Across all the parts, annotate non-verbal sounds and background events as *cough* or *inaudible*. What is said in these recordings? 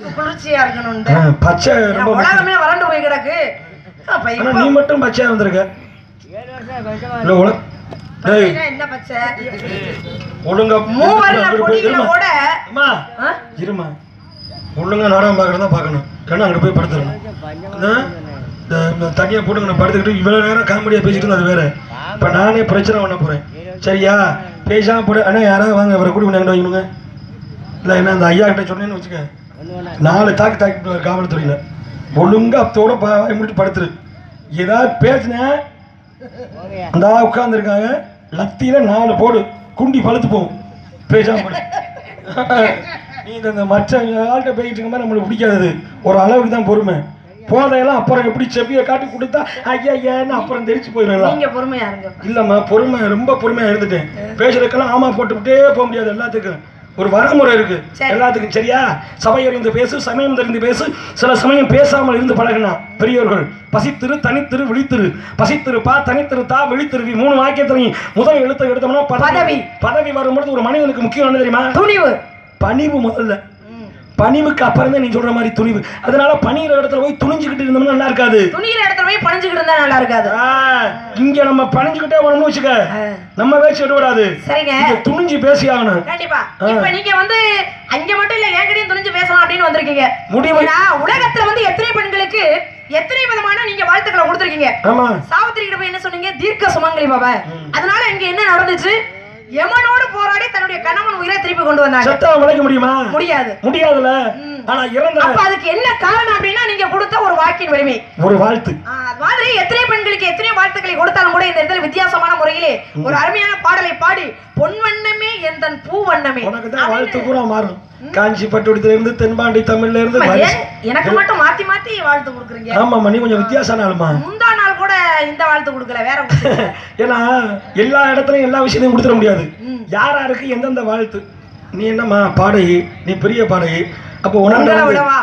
குளிர்ச்சியா இருக்கணும் ஆ, பச்சை ரொம்ப முக்கியம். உலகமே வறண்டு போய் கிடக்கு. அப்ப ஆனா இப்ப நீ மட்டும் பச்சையா வந்திருக்க இல்ல உல என்ன பச்சை? ஒழுங்கா இருமா. கூட ஒழுங்கா நாடகம் பார்க்கறதா பார்க்கணும். கண்ணா அங்கிட்டு போய் படுத்துடணும். இந்த இந்த- இந்த தனியா போட்டு நான் படுத்துக்கிட்டு இவ்வளவு நேரம் காமெடியா பேசிட்டு அது வேற. இப்ப நானே பிரச்சனை பண்ண போறேன். சரியா? பேசாம போடு. அண்ணா யாராவது வாங்க அவரை கூட்டி கொண்டு இல்ல என்ன அந்த ஐயா கிட்ட சொன்னேன்னு வச்சுக்க. நாலு தாக்கு தாக்கி காவல்துறையில ஒழுங்கா அத்தோட முடிச்சு படுத்துரு. ஏதாவது பேசினேன் அந்த உட்காந்துருக்காங்க லத்தியில நாலு போடு குண்டி பழுத்து போகும். பேசாம போடு. *laughs* நீ இந்த மற்ற ஆள்கிட்ட போயிட்டு இருக்க மாதிரி நம்மளுக்கு பிடிக்காது ஒரு அளவுக்கு தான் பொறுமை. போதையெல்லாம் அப்புறம் எப்படி செவியை காட்டி கொடுத்தா ஐயா ஐயான்னு அப்புறம் தெரிச்சு போயிடலாம் பொறுமையா இருங்க. இல்லம்மா பொறுமை ரொம்ப பொறுமையா இருந்துட்டேன். பேசுறதுக்கெல்லாம் ஆமா போட்டுக்கிட்டே போக முடியாது எல்லாத்துக்கும். ஒரு வரமுறை இருக்கு. எல்லாத்துக்கும் சரியா? சபை அறிந்து பேசு சமயம் தெரிந்து பேசு. சில சமயம் பேசாமல் இருந்து பழகினா. பெரியவர்கள் பசித்திரு தனித்திரு விழித்திரு. பசித்திரு பா தனித்திரு தா விழித்திருவி. மூணு வாக்கியத்திலையும் முதல் எழுத்தை எடுத்தோம்னா பதவி. பதவி வரும்பொழுது ஒரு மனிதனுக்கு முக்கியம் என்ன தெரியுமா? துணிவு. பணிவு முதல்ல. பணிவுக்கு அப்புறம் தான் நீ சொல்ற மாதிரி துணிவு. அதனால பணிகிற இடத்துல போய் துணிஞ்சுக்கிட்டு இருந்தோம்னா நல்லா இருக்காது. துணியில இடத்துல போய் பணிஞ்சுக்கிட்டு இருந்தா நல்லா இருக்காது. இங்க நம்ம பணிஞ்சுக்கிட்டே வரணும்னு வச்சுக்க. நம்ம பேச்சு விடக்கூடாது சரிங்க. துணிஞ்சு பேசி ஆகணும். கண்டிப்பா. இப்ப நீங்க வந்து அங்க மட்டும் இல்ல என்கிட்டயும் துணிஞ்சு பேசலாம் அப்படின்னு வந்திருக்கீங்க. ஏன்னா, உலகத்துல வந்து எத்தனை பெண்களுக்கு எத்தனை விதமான நீங்க வாழ்த்துக்களை கொடுத்திருக்கீங்க? சாவித்திரி கிட்ட போய் என்ன சொன்னீங்க? தீர்க்க சுமங்கலி பாபா. அதனால இங்க என்ன நடந்துச்சு? யமனோடு போராடி தன்னுடைய கணவன் உயிரை திருப்பி கொண்டு வந்தாங்க. செத்தா விளைக்க முடியுமா? முடியாது. முடியாதுல. ஆனா இறந்த அப்ப அதுக்கு என்ன காரணம் அப்படின்னா நீங்க கொடுத்த ஒரு வாக்கின் வலிமை ஒரு வாழ்த்து. மாதிரி எத்தனை பெண்களுக்கு எத்தனை வாழ்த்துக்களை கொடுத்தாலும் கூட இந்த இடத்துல வித்தியாசமான முறையிலே ஒரு அருமையான பாடலை பாடி பொன் வண்ணமே என் தன் பூ வண்ணமே. உனக்கு தான் வாழ்த்து பூரா மாறும். காஞ்சி பட்டுடுத்துல இருந்து தென்பாண்டி தமிழ்ல இருந்து எனக்கு மட்டும் மாத்தி மாத்தி வாழ்த்து கொடுக்குறீங்க. ஆமாம்மா நீ கொஞ்சம் வித்தியாசமான ஆளுமா முந்தா கூட இந்த வாழ்த்து கொடுக்கல வேற. *laughs* ஏன்னா எல்லா இடத்துலயும் எல்லா விஷயத்தையும் கொடுத்துட முடியாது. ம். யார் யாருக்கு எந்தெந்த வாழ்த்து? நீ என்னம்மா பாடகி நீ பெரிய பாடகி அப்போ வந்து- விடவா?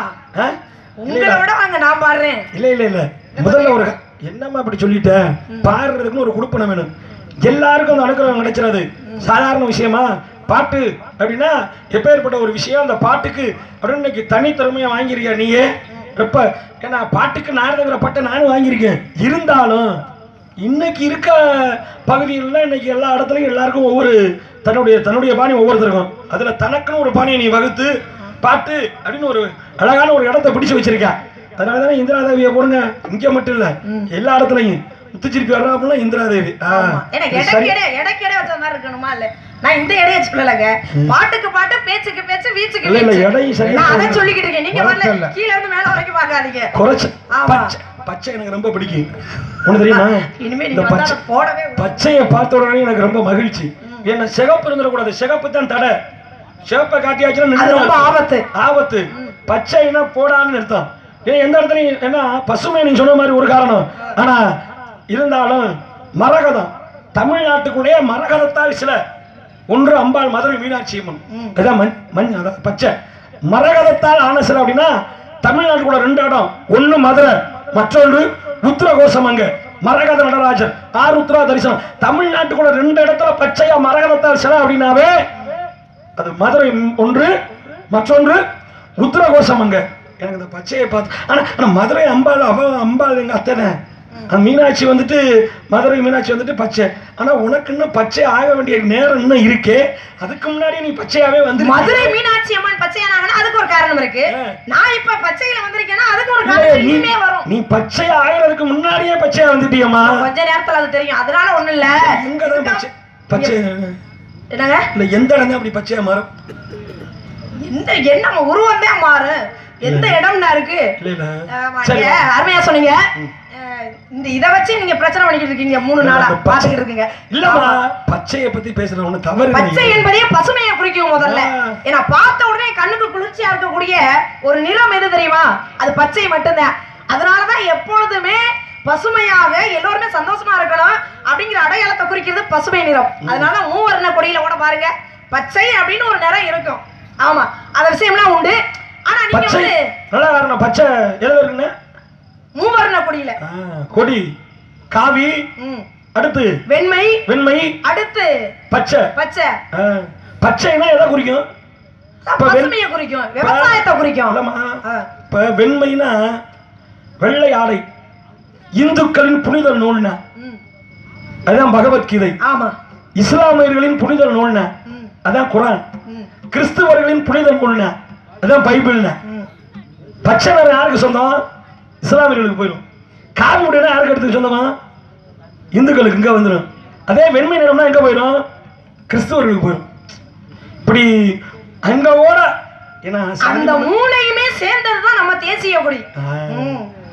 உங்களை விட வாங்க நான் பாடுறேன். இல்ல இல்ல இல்ல. முதல்ல ஒரு என்னம்மா அப்படி சொல்லிட்ட? பாடுறதுக்குன்னு ஒரு குடுப்பணம் வேணும். எல்லாருக்கும் அந்த அனுகிரகம் கிடைச்சிடாது. சாதாரண விஷயமா? பாட்டு அப்படின்னா எப்பேற்பட்ட ஒரு விஷயம் அந்த பாட்டுக்கு அப்படின்னு இன்னைக்கு தனித்திறமையா வாங்கியிருக்கியா நீயே? எப்ப ஏன்னா பாட்டுக்கு நாரதங்கிற பட்டை நானும் வாங்கியிருக்கேன். இருந்தாலும் இன்னைக்கு இருக்க பகுதிகளில் இன்னைக்கு எல்லா இடத்துலையும் எல்லாருக்கும் ஒவ்வொரு தன்னுடைய தன்னுடைய பாணி ஒவ்வொருத்தருக்கும் அதுல தனக்குன்னு ஒரு பாணியை நீ வகுத்து பாட்டு அப்படின்னு ஒரு அழகான ஒரு இடத்த பிடிச்சு வச்சிருக்க. அதனால தானே இந்திரா தேவியை போடுங்க. இங்க மட்டும் இல்ல எல்லா இடத்துலயும். முத்துச்சிருப்பி வர்றாப்புல இந்திரா தேவி ஆ, எடை எடை நான் இந்த எடையை சொல்லலைங்க. பாட்டுக்கு பாட்டு பேச்சுக்கு பேச்சு வீச்சுக்கு இல்ல, இல்ல. எடையும் சரியா நான் அதை. சொல்லிக்கிட்டு இருக்கேன். நீங்க வரல. கீழ இருந்து மேல வரைக்கும் பார்க்காதீங்க. குறைச்ச. பச்சை. பச்சை எனக்கு ரொம்ப பிடிக்கும். ஒண்ணு தெரியுமா? இனிமே இந்த நீங்க பச்சை. போடவே கூடாது. பச்சையை பார்த்த உடனே எனக்கு ரொம்ப மகிழ்ச்சி. ஏன்னா சிகப்பு இருந்துடக்கூடாது. சிகப்பு தான் தடை. சிவப்பை காட்டியாச்சுன்னா ரொம்ப ஆபத்து. ஆபத்து. பச்சைனா போடான்னு அர்த்தம். ஏன் எந்த இடத்துலையும் என்ன பசுமை நீங்க சொன்ன மாதிரி ஒரு காரணம். ஆனா இருந்தாலும் மரகதம். தமிழ்நாட்டுக்குள்ளேயே மரகதத்தால் சில ஒன்று அம்பாள் மதுரை மீனாட்சி அம்மன். இதான் மண் மண் பச்சை. மரகதத்தால் ஆன சில அப்படின்னா தமிழ்நாட்டுக்குள்ள ரெண்டு இடம். ஒண்ணு மதுரை மற்றொன்று ருத்ரகோசம் அங்க. மரகத நடராஜர் ஆருத்ரா தரிசனம். தமிழ்நாட்டுக்குள்ள ரெண்டு இடத்துல பச்சையா மரகதத்தால் சிலை அப்படின்னாவே அது மதுரை ஒன்று மற்றொன்று ருத்ரகோசம் அங்க. எனக்கு இந்த பச்சையை பார்த்து ஆனா ஆனா மதுரை அம்பாள் அவ அம்பாள் எங்க அத்தனை மீனாட்சி வந்துட்டு மதுரை மீனாட்சி வந்துட்டு பச்சை. ஆனா உனக்கு இன்னும் பச்சை ஆக வேண்டிய நேரம் இன்னும் இருக்கே. அதுக்கு முன்னாடி நீ பச்சையாவே வந்து மதுரை மீனாட்சி அம்மன் பச்சையானாங்கன்னா அதுக்கு ஒரு காரணம் இருக்கு. நான் இப்ப பச்சையில வந்திருக்கேன்னா அதுக்கு ஒரு காரணம் இனிமே வரும். நீ பச்சை ஆகிறதுக்கு முன்னாடியே பச்சையா வந்துட்டியம்மா. கொஞ்ச நேரத்துல அது தெரியும். அதனால ஒண்ணும் இல்ல. எங்கதான் பச்சை. பச்சை. என்னங்க? இல்ல எந்த இடம் அப்படி பச்சையா மாறும்? எந்த என்ன உருவம் தான் மாறு எந்த இடம்னா இருக்கு? அருமையா சொன்னீங்க. இந்த இத வச்சு நீங்க பிரச்சனை பண்ணிக்கிட்டு இருக்கீங்க மூணு நாளா பாத்துக்கிட்டு இருக்கீங்க. இல்லம்மா பச்சையை பத்தி பேசுறது ஒண்ணு தவறு. பச்சை என்பதே பசுமையை குறிக்கும் முதல்ல. ஏன்னா பார்த்த உடனே கண்ணுக்கு குளிர்ச்சியா இருக்கக்கூடிய ஒரு நிறம் எது தெரியுமா? அது பச்சை மட்டும்தான். அதனாலதான் எப்பொழுதுமே பசுமையாக எல்லோருமே சந்தோஷமா இருக்கணும் அப்படிங்கிற அடையாளத்தை குறிக்கிறது பசுமை நிறம். அதனால மூவர்ண கொடியில கூட பாருங்க பச்சை அப்படின்னு ஒரு நிறம் இருக்கும். ஆமா. அந்த விஷயம்லாம் உண்டு. ஆனா நீங்க வந்து பச்சை மூவர்ண கொடியில கொடி காவி. அடுத்து வெண்மை வெண்மை அடுத்து பச்சை. பச்சை. பச்சைனா எதை குறிக்கும்? பசுமையை குறிக்கும் விவசாயத்தை குறிக்கும். இப்ப வெண்மைனா வெள்ளை ஆடை இந்துக்களின் புனித நூல்னா. அதான் பகவத்கீதை. ஆமா. இஸ்லாமியர்களின் புனித நூல்னா. அதான் குரான். கிறிஸ்துவர்களின் புனித நூல்னா. அதான் பைபிள்னா. பச்சை நிறம் யாருக்கு சொந்தம்? இஸ்லாமியர்களுக்கு போயிடும். காவி முடினா யாருக்கு எடுத்து சொந்தமா? இந்துக்களுக்கு இங்க வந்துடும் அதே வெண்மை நிறம்னா எங்க போயிடும்? கிறிஸ்துவர்களுக்கு போயிடும் இப்படி அங்க ஓட ஏன்னா அந்த மூணையுமே சேர்ந்ததுதான் நம்ம தேசிய கொடி.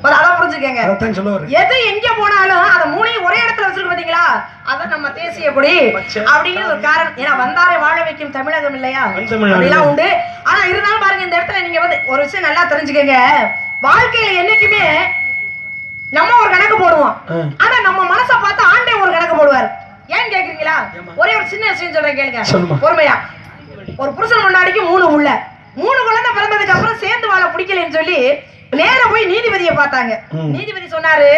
ஒரு அதை புரிஞ்சுக்கங்க. அதைத்தான் சொல்ல வரேன் எது எங்க போனாலும் அந்த மூணையும் ஒரே இடத்துல வச்சிருக்கு பாத்தீங்களா? அதான் நம்ம தேசிய கொடி. அப்படிங்கிற ஒரு காரணம். ஏன்னா வந்தாரை வாழ வைக்கும் தமிழகம் இல்லையா. அப்படிலாம் உண்டு. ஆனா இருந்தாலும் பாருங்க இந்த இடத்துல நீங்க வந்து ஒரு விஷயம் நல்லா தெரிஞ்சுக்கங்க. வாழ்க்கையில என்னைக்குமே நம்ம ஒரு கணக்கு போடுவோம். ஆனா நம்ம மனசை பார்த்து ஆண்டே ஒரு கணக்கு போடுவார். ஏன் கேக்குறீங்களா? ஒரே ஒரு சின்ன விஷயம் சொல்றேன் கேளுங்க. பொறுமையா. ஒரு புருஷன் முன்னாடிக்கு மூணு உள்ள. மூணு குழந்தை பிறந்ததுக்கு அப்புறம் சேர்ந்து வாழ பிடிக்கலன்னு சொல்லி நேரா போய் நீதிபதியை பார்த்தாங்க. நீதிபதி சொன்னாரு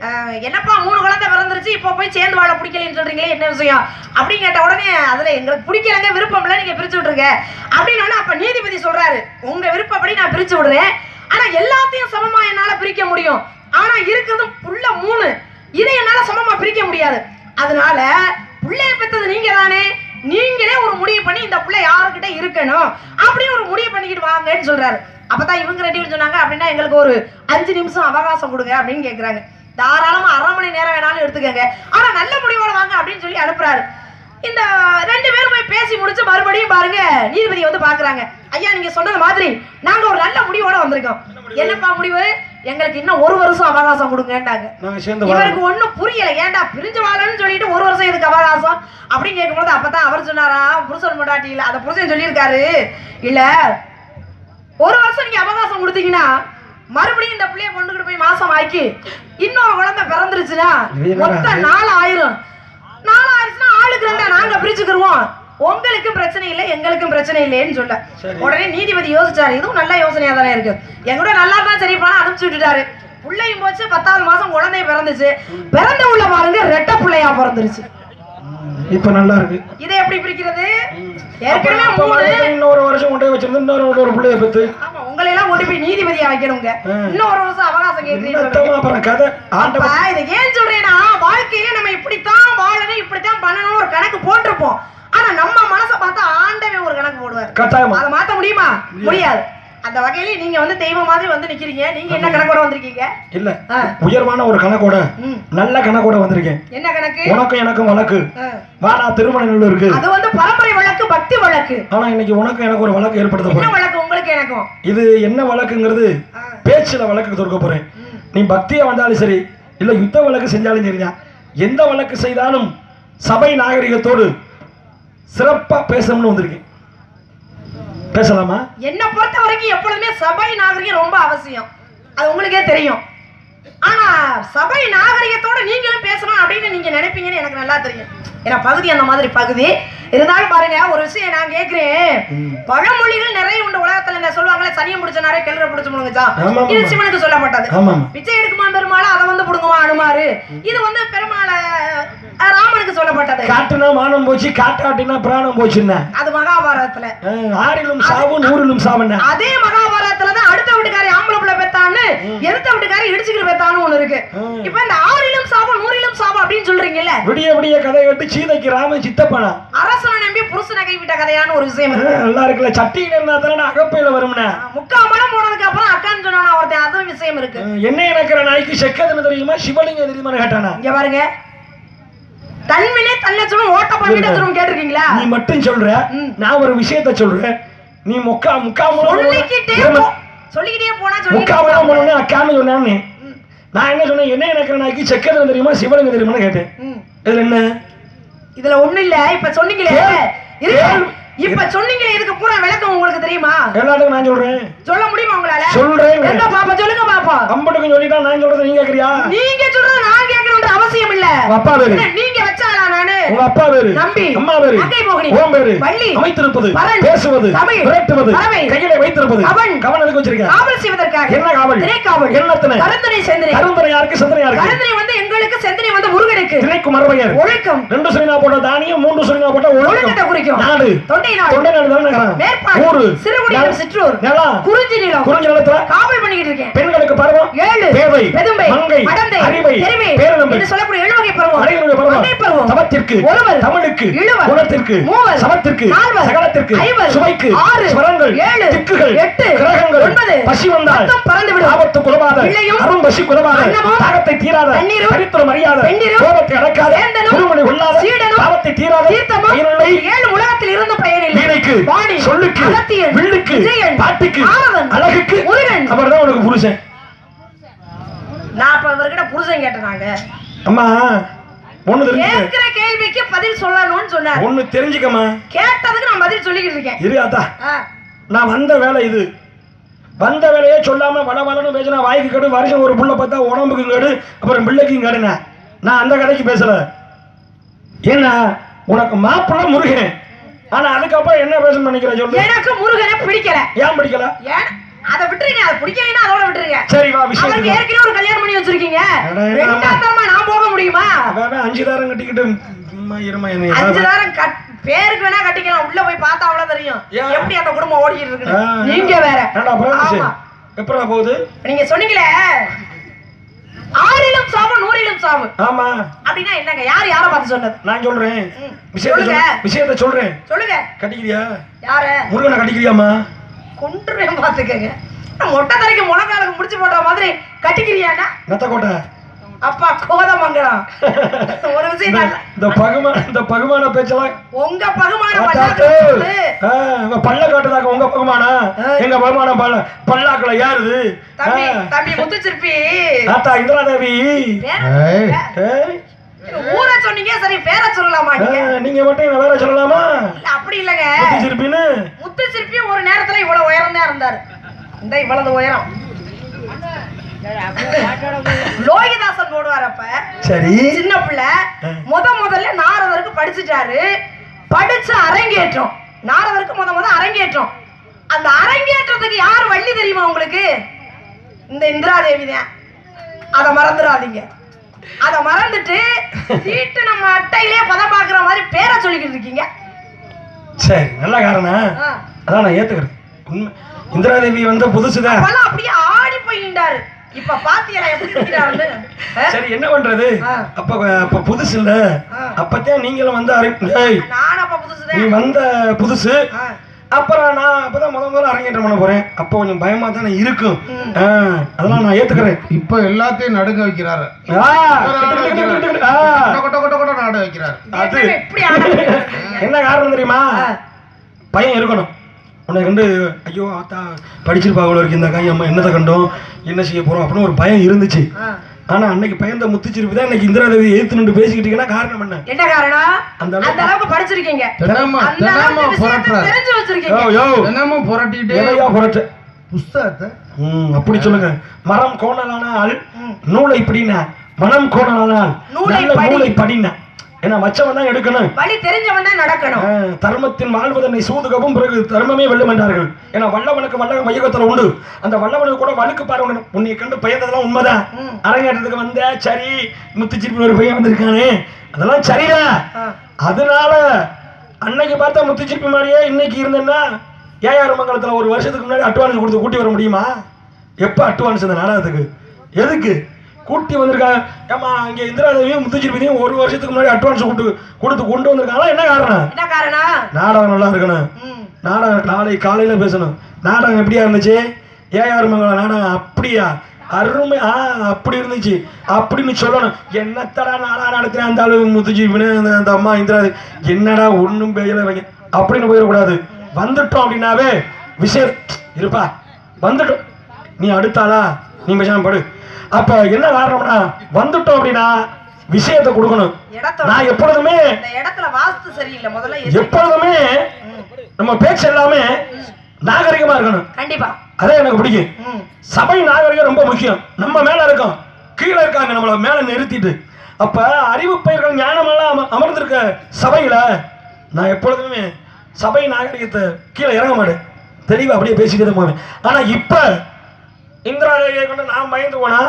"அஹ், என்னப்பா மூணு குழந்தை பிறந்துருச்சு இப்போ போய் சேர்ந்து வாழ பிடிக்கலன்னு சொல்றீங்களே என்ன விஷயம்? அப்படின்னு கேட்ட உடனே அதுல எங்களுக்கு பிடிக்கலங்க விருப்பம் இல்ல நீங்க பிரிச்சு விட்டுருங்க. அப்படின்னு அப்ப நீதிபதி சொல்றாரு உங்க விருப்பப்படி நான் பிரிச்சு விடுறேன். ஆனா எல்லாத்தையும் சமமா என்னால பிரிக்க முடியும். ஆனா இருக்கிறது புள்ள மூணு. இதை என்னால சமமா பிரிக்க முடியாது. அதனால புள்ளைய பெற்றது நீங்க தானே நீங்களே ஒரு முடிவு பண்ணி இந்த பிள்ளை யாருக்கிட்ட இருக்கணும்? அப்படின்னு ஒரு முடிவு பண்ணிக்கிட்டு வாங்கன்னு சொல்றாரு. அப்பதான் இவங்க ரெண்டு சொன்னாங்க அப்படின்னா எங்களுக்கு ஒரு அஞ்சு நிமிஷம் அவகாசம் கொடுங்க அப்படின்னு கேக்குறாங்க. தாராளமா அரை மணி நேரம் வேணாலும் எடுத்துக்கங்க. ஆனா நல்ல முடிவோட வாங்க அப்படின்னு சொல்லி அனுப்புறாரு. இந்த ரெண்டு பேரும் போய் பேசி முடிச்சு மறுபடியும் பாருங்க நீதிபதி வந்து பாக்குறாங்க ஐயா நீங்க சொன்னது மாதிரி நாங்க ஒரு நல்ல முடிவோட வந்திருக்கோம். என்னப்பா முடிவு? எங்களுக்கு இன்னும் ஒரு வருஷம் அவகாசம் கொடுங்கன்றாங்க இவருக்கு ஒண்ணும் புரியல. ஏன்டா பிரிஞ்சு வாழன்னு சொல்லிட்டு ஒரு வருஷம் எதுக்கு அவகாசம்? அப்படின்னு கேட்கும்போது அப்பதான் அவர் சொன்னாரா? புருஷன் முண்டாட்டி இல்ல அந்த புருஷன் சொல்லியிருக்காரு. இல்ல ஒரு வருஷம் நீங்க அவகாசம் கொடுத்தீங்கன்னா மறுபடியும் இந்த பிள்ளைய கொண்டுகிட்டு போய் மாசம் ஆக்கி இன்னொரு குழந்தை பிறந்துருச்சுன்னா மொத்தம்? நாலு ஆயிரம் நாலு ஆயிரச்சுன்னா ஆளுக்கு ரெண்டா? நாங்க பிரிச்சுக்கிருவோம். உங்களுக்கும் பிரச்சனை இல்லை எங்களுக்கும் பிரச்சனை இல்லைன்னு சொல்ல. சரி. உடனே நீதிபதி யோசிச்சாரு இதுவும் நல்ல யோசனையா தானே இருக்கு. என் கூட நல்லா தான் சரிப்பா அனுப்பிச்சு விட்டுட்டாரு. புள்ளையும் போச்சு பத்தாவது மாசம் குழந்தை பிறந்துச்சு. பிறந்த உள்ள பாருங்க ரெட்டை பிள்ளையா பிறந்துருச்சு. இப்ப நல்லா இருக்கு. இதை எப்படி பிரிக்கிறது? ஏற்கனவே மூணு. இன்னொரு வருஷம் கொண்டு வச்சிருந்து இன்னொரு ஒரு பிள்ளைய பெத்து உங்களை எல்லாம் கொண்டு போய் நீதிபதியா வைக்கணுங்க. ஒரு வருஷம் அவகாசம் கேட்கிறீங்க இதை ஏன் சொல்றேன்னா வாழ்க்கையில நம்ம இப்படித்தான் வாழணும் இப்படித்தான் பண்ணணும் ஒரு கணக்கு போட்டிருப்போம். ஆனா நம்ம மனசை பார்த்தா ஆண்டவன் ஒரு கணக்கு போடுவார். கட்டாயமா. அதை மாத்த முடியுமா? முடியாது. அந்த வகையில நீங்க வந்து தெய்வம் மாதிரி வந்து நிக்கிறீங்க. நீங்க என்ன கணக்கோட வந்திருக்கீங்க? இல்ல. உயர்வான ஒரு கணக்கோட. நல்ல கணக்கோட வந்திருக்கேன். என்ன கணக்கு? உனக்கும் எனக்கும் வழக்கு. வாடா திருமணங்கள் இருக்கு. அது வந்து பரம்பரை வழக்கு பக்தி வழக்கு. ஆனா இன்னைக்கு உனக்கும் எனக்கு ஒரு வழக்கு ஏற்படுத்த போறேன். வழக்கு? உங்களுக்கு எனக்கும். இது என்ன வழக்குங்கிறது. பேச்சுல வழக்கு தொடுக்க போறேன். நீ பக்தியா வந்தாலும் சரி இல்ல யுத்த வழக்கு செஞ்சாலும் சரிதான் எந்த வழக்கு செய்தாலும் சபை நாகரிகத்தோடு சிறப்பா பேசணும்னு வந்திருக்கேன். பேசலாமா? என்ன பொறுத்த வரைக்கும் எப்பொழுதுமே சபை நாகரிகம் ரொம்ப அவசியம். அது உங்களுக்கே தெரியும். ஆனா சபை நாகரிகத்தோட நீங்களும் பேசணும் அப்படின்னு நீங்க நினைப்பீங்கன்னு எனக்கு நல்லா தெரியும். ஏன்னா பகுதி அந்த மாதிரி பகுதி. இருந்தாலும் பாருங்க ஒரு விஷயம் நான் கேக்குறேன். ம். பழமொழிகள் நிறைய உண்டு உலகத்துல. இந்த சொல்லுவாங்களே சனியை முடிச்ச நிறைய கிளற பிடிச்சு முழுங்குச்சா இது. சிவனுக்கு சொல்லப்பட்டது. ஆமா பிச்சை எடுக்குமா பெருமாள்? அதை வந்து புடுங்குமா அனுமாரு. இது வந்து பெருமாள ராமனுக்கு சொல்லப்பட்டது. காட்டுனா மானம் போச்சு காட்டாட்டினா பிராணம் போச்சுன்னா. அது மகாபாரதத்துல. ஆறிலும் சாவு நூறிலும் சாவுன்னா. அதே மகாபாரதத்துல தான் அடுத்த வீட்டுக்காரி ஆம்பளை பிள்ளை பெத்தான்னு எதிர்த்த வீட்டுக்காரி இடிச்சுக்கிற பெத்தான்னு ஒண்ணு இருக்கு. இப்ப இந்த ஆறிலும் சாபம் நூறிலும் சாபம் அப்படின்னு சொல்றீங்கல்ல? விடிய விடிய கதை கேட்டு சீதைக்கு ராமன் சித்தப்பனா? அரசனை நம்பி புருஷனை கைவிட்ட கதையான ஒரு விஷயம் நல்லா இருக்குல்ல சட்டியில இருந்தா தானே அகப்பையில வரும்னா. முக்கால் மடம் போனதுக்கு அப்புறம் அக்கான்னு சொன்னானா ஒருத்தன் அதுவும் விஷயம் இருக்கு. என்ன இணைக்கிற நாய்க்கு செக்கதுன்னு தெரியுமா? சிவலிங்கம் தெரியுமான்னு கேட்டானா? இங்க பாருங்க. தன்வினை தன்னச்சுடும் ஓட்ட பண்ணிட்டு கேட்டிருக்கீங்களா? நீ மட்டும் சொல்ற. நான் ஒரு விஷயத்த சொல்றேன். நீ முக்கா முக்கா சொல்லிக்கிட்டே சொல்லிக்கிட்டே போனா முக்கா முகம் போனா. அக்கான்னு சொன்னான்னு. நான் என்ன சொன்னேன்? என்ன நாய்க்கு செக்கதுன்னு தெரியுமா? சிவலிங்கம் தெரியுமான்னு கேட்டேன். இதுல என்ன? இதுல ஒண்ணு இல்ல. இப்ப சொன்னீங்களே. இப்ப சொன்னீங்களே. இதுக்கு பூரா விளக்கம் உங்களுக்கு தெரியுமா? எல்லாத்துக்கும் நான் சொல்றேன். சொல்ல முடியுமா உங்களால? சொல்றேன். எங்க பாப்பா? சொல்லுங்க பாப்பா. அம்பட்டுக்கும் சொல்லிட்டா நான் சொல்றதை நீ கேக்குறியா? நீங்க சொல்றது நான் கேட்கணும்ன்ற அவசியம் இல்ல அப்பா பேரு நீங்க வச்சாளா நானு? உங்க அப்பா பேரு நம்பி. அம்மா பேரு அங்கை மோகினி. ஓம் பேரு வள்ளி. அமைத்திருப்பது. பேசுவது. விரட்டுவது. கையில வைத்திருப்பது. அவன். கவனம் எதுக்கு வச்சிருக்க காவல் செய்வதற்காக. என்ன காவல்? திரைக்காவல். என்னத்தனை? கருந்தனை செந்தனை. கருந்தனை யாருக்கு? சிந்தனை யாருக்கு? கருந்தனை வந்து எங்களுக்கு செந்தனை வந்து முருகனுக்கு. திணைக்கு மரபையர் ஒழுக்கம். ரெண்டு சுரினா போட்ட தானியம் மூன்று சுரினா போட்ட ஒழுக்கத்தை குறிக்கும். நாடு. தொண்டை நாடு. தொண்டை நாடு தானே. மேற்பாடு. ஊரு. சிறுகுடியிலும் சிற்றூர். நிலம். குறிஞ்சி நிலம். குறிஞ்சி நிலத்துல காவல் பண்ணிக்கிட்டு இருக்கேன். பெண்களுக்கு பருவம். ஏழு. பேதை பெதும்பை. மங்கை. அறிவை பேரனம்பை. என்று சொல்லக்கூடிய ஏழு வகை பருவம். அனைவருடைய பருவம் மங்கை பருவம். சமத்திற்கு ஒருவர் தமிழுக்கு இழுவர் குணத்திற்கு மூவர் சமத்திற்கு நால்வர் சகலத்திற்கு ஐவர் சுவைக்கு ஆறு ஸ்வரங்கள் ஏழு திக்குகள் எட்டு கிரகங்கள் ஒன்பது பசி வந்தால் மொத்தம் பறந்து விடும் ஆபத்து குலவாத பிள்ளையும் அரும் பசி குலவாத அன்னமும் தாகத்தை தீராத தண்ணீரும் சரித்திரம் அறியாத பெண்டிரும் கோபத்தை அடக்காத வேந்தனும் குருமணி உள்ளாத சீடனும் பாவத்தை தீராத தீர்த்தமும் பயனில்லை ஏழு உலகத்தில் இருந்து பயனில்லை. வீணைக்கு வாணி சொல்லுக்கு அகத்தியன் வில்லுக்கு விஜயன் பாட்டுக்கு அழகுக்கு. முருகன். அவர்தான் உனக்கு புருஷன். நான் இப்ப இவர்கிட்ட புருஷன் கேட்டனாங்க அம்மா ஒண்ணு கேட்கிற கேள்விக்கு பதில் சொல்லணும்னு சொன்னார். ஒண்ணு தெரிஞ்சுக்கம்மா. கேட்டதுக்கு நான் பதில் சொல்லிக்கிட்டு இருக்கேன். இரு அத்தா ஆ, நான் வந்த வேலை இது. வந்த வேலையே சொல்லாம வள வளன்னு பேசினா வாய்க்கு கெடு வருஷம் ஒரு புள்ள பார்த்தா உடம்புக்கு கேடு அப்புறம் பிள்ளைக்கும் கேடுனே நான் அந்த கடைக்கு பேசல. ஏன்னா உனக்கு மாப்பிள்ளை முருகன். ஆனா அதுக்கப்புறம் என்ன பேசணும்னு நினைக்கிற சொல்லு? எனக்கு முருகனை பிடிக்கல. ஏன் பிடிக்கல? ஏன்? அதை விட்டுருங்க அதை பிடிக்கலைன்னா அதோட விட்டுருங்க. சரி வா விஷயம் ஏற்கனவே ஒரு கல்யாணம் பண்ணி வச்சிருக்கீங்க. முடியுமா அஞ்சு தாரம் கட்டிக்கிட்டு சும்மா இருமா என்ன அஞ்சு தாரம் கட் பேருக்கு வேணா கட்டிக்கலாம். உள்ள போய் பார்த்தா அவ்வளவு தெரியும்? எப்படி அந்த குடும்பம் ஓடிக்கிட்டு இருக்கு நீங்க வேற. எப்படா போகுது? நீங்க சொன்னீங்களே ஆறிலும் சாவு நூறிலும் சாவு. ஆமா. அப்படின்னா என்னங்க? யார் யார பார்த்து சொன்னது? நான் சொல்றேன். விஷயத்த விஷயத்த சொல்றேன். சொல்லுங்க. கட்டிக்கிறியா? யார? முருகனை கட்டிக்கிறியாமா கொண்டுருவேன் பாத்துக்கங்க மொட்டை தரைக்கு முழங்காலுக்கு முடிச்சு போட்ட மாதிரி கட்டிக்கிறியானா நத்த கோட்டை. அப்பா கோதமங்கலம் ஒரு விஷயம் இந்த- பகுமான இந்த பகுமான பேச்செல்லாம் உங்க பகுமான பல்ல காட்டுதாக்க உங்க பகுமானா. எங்க பகுமானம் பல்ல பல்லாக்குல யாருது தம்பி. தம்பி முத்துச்சிற்பி. ஆத்தா இந்திரா தேவி. ஊரை சொன்னீங்க சரி பேரை சொல்லலாமா நீங்க? மட்டும் வேற சொல்லலாமா? இல்ல அப்படி இல்லங்க. சிரிப்பின்னு முத்துச்சிற்பி ஒரு நேரத்துல இவ்வளவு உயரம் தான் இருந்தாரு. இந்த இவ்வளவு உயரம். லோகிதாசன் போடுவார் அப்ப. சரி. சின்ன பிள்ளை. முத முதல்ல நாரதருக்கு படிச்சுட்டாரு. படிச்சு அரங்கேற்றம். நாரதருக்கு முத முத அரங்கேற்றம். அந்த அரங்கேற்றத்துக்கு யார் வள்ளி தெரியுமா உங்களுக்கு? இந்த இந்திராதேவி தான் அதை மறந்துடாதீங்க. அதை மறந்துட்டு சீட்டு நம்ம அட்டையிலே பதம் பார்க்குற மாதிரி பேரை சொல்லிக்கிட்டு இருக்கீங்க. சரி நல்ல காரணம். அதான் நான் ஏத்துக்கிறேன். இந்திராதேவி வந்த புதுசுதான். அப்படியே ஆடி போய் நின்றாரு இப்ப பாத்தியா எப்படி? சரி என்ன பண்றது. அப்ப அப்ப புதுசு இல்ல ஆ. அப்பத்தான் நீங்களும் வந்து அப்ப நீ வந்த புதுசு. அப்புறம் நான் அப்பதான் முத முதல்ல அரங்கேற்றம் பண்ண போறேன். அப்போ கொஞ்சம் பயமா தானே இருக்கும். அதெல்லாம் நான் ஏத்துக்கிறேன். இப்ப எல்லாத்தையும் நடுங்க வைக்கிறாரு. கிட்டு, கிட்டு, கிட்டு, நாடு வைக்கிறாரு. அது? என்ன காரணம் தெரியுமா. பையன் இருக்கணும். உன்னை கண்டு ஐயோ ஆத்தா படிச்சிருப்பா அவ்வளோ இருக்கு இந்த காய் அம்மா என்னத்தை கண்டோம் என்ன செய்ய போறோம் அப்படின்னு ஒரு பயம் இருந்துச்சு. ஆனா அன்னைக்கு பயந்த முத்துச்சிருப்பு தான் இன்னைக்கு இந்திராதேவி எதிர்த்து நின்று பேசிக்கிட்டீங்கன்னா காரணம் என்ன? என்ன காரணம்? அந்த அளவுக்கு படிச்சிருக்கீங்க. அளவுக்கு விஷயத்தை புரட்டுறாரு. தெரிஞ்சு வச்சிருக்கீங்க. யோ தினமும் புரட்டிட்டே ஏனையா புரட்டு. புஸ்தகத்தை? ம் அப்படி சொல்லுங்க. மரம் கோணலானால். நூலை பிடின. மனம் கோணலானால். நூலை படின. ஏன்னா மச்சவன் தான் எடுக்கணும். வழி தெரிஞ்சவன் தான் நடக்கணும். தர்மத்தின் வாழ்வதனை சூதுகவும் பிறகு தர்மமே வெல்லும் என்றார்கள். ஏன்னா வல்லவனுக்கு வல்லவன் மையகத்துல உண்டு. அந்த வல்லவனுக்கு கூட வழுக்கு பாரு உண்டு. உன்னை கண்டு பயந்ததெல்லாம் உண்மைதான். அரங்கேற்றத்துக்கு வந்த சரி முத்துச்சிருப்பி ஒரு பையன் வந்திருக்கானே. அதெல்லாம் ஆ. அதனால அன்னைக்கு பார்த்தா முத்துச்சிருப்பி மாதிரியே இன்னைக்கு இருந்தேன்னா ஏஆர் மங்கலத்துல ஒரு வருஷத்துக்கு முன்னாடி அட்வான்ஸ் கொடுத்து கூட்டி வர முடியுமா? எப்ப அட்வான்ஸ் இந்த நாடகத்துக்கு? எதுக்கு? கூட்டி வந்திருக்காங்க. ஏமா இங்க இந்திராதேவியும் முத்துச்சிருப்பியும் ஒரு வருஷத்துக்கு முன்னாடி அட்வான்ஸ் கொடுத்து கொடுத்து கொண்டு வந்திருக்காங்களா என்ன காரணம்? என்ன காரணம்? நாடகம் நல்லா இருக்கணும். நாடகம் நாளை காலையில பேசணும். நாடகம் எப்படியா இருந்துச்சு? ஏஆர் மங்கலம் நாடகம் அப்படியா? அருமை ஆ அப்படி இருந்துச்சு. அப்படின்னு சொல்லணும். என்னத்தடா நாடா நடத்தின அந்த ஆளு முத்துஜீவனு அந்த அந்த அம்மா இந்திரா என்னடா ஒன்றும் வைங்க அப்படின்னு போயிடக்கூடாது. வந்துட்டோம் அப்படின்னாவே விஷயம் இருப்பா. வந்துட்டோம். நீ அடுத்தாளா? நீ பேசாம படு. அப்ப என்ன காரணம்னா வந்துட்டோம் அப்படின்னா விஷயத்தை கொடுக்கணும். நான் எப்பொழுதுமே இடத்துல வாஸ்து சரியில்லை. முதல்ல எப்பொழுதுமே. நம்ம பேச்சு எல்லாமே நாகரிகமா இருக்கணும். கண்டிப்பா. அதே எனக்கு பிடிக்கும். சபை நாகரிகம் ரொம்ப முக்கியம். நம்ம மேல இருக்கோம். கீழே இருக்காங்க நம்மள மேல நிறுத்திட்டு. அப்ப அறிவு பயிர்கள் ஞானமெல்லாம் அம- அமர்ந்திருக்க சபையில நான் எப்பொழுதுமே சபை நாகரிகத்தை கீழே இறங்க மாட்டேன். தெளிவா அப்படியே தான் போவேன். ஆனா இப்ப இந்திரா தேவியை கொண்டு நான் பயந்து போனா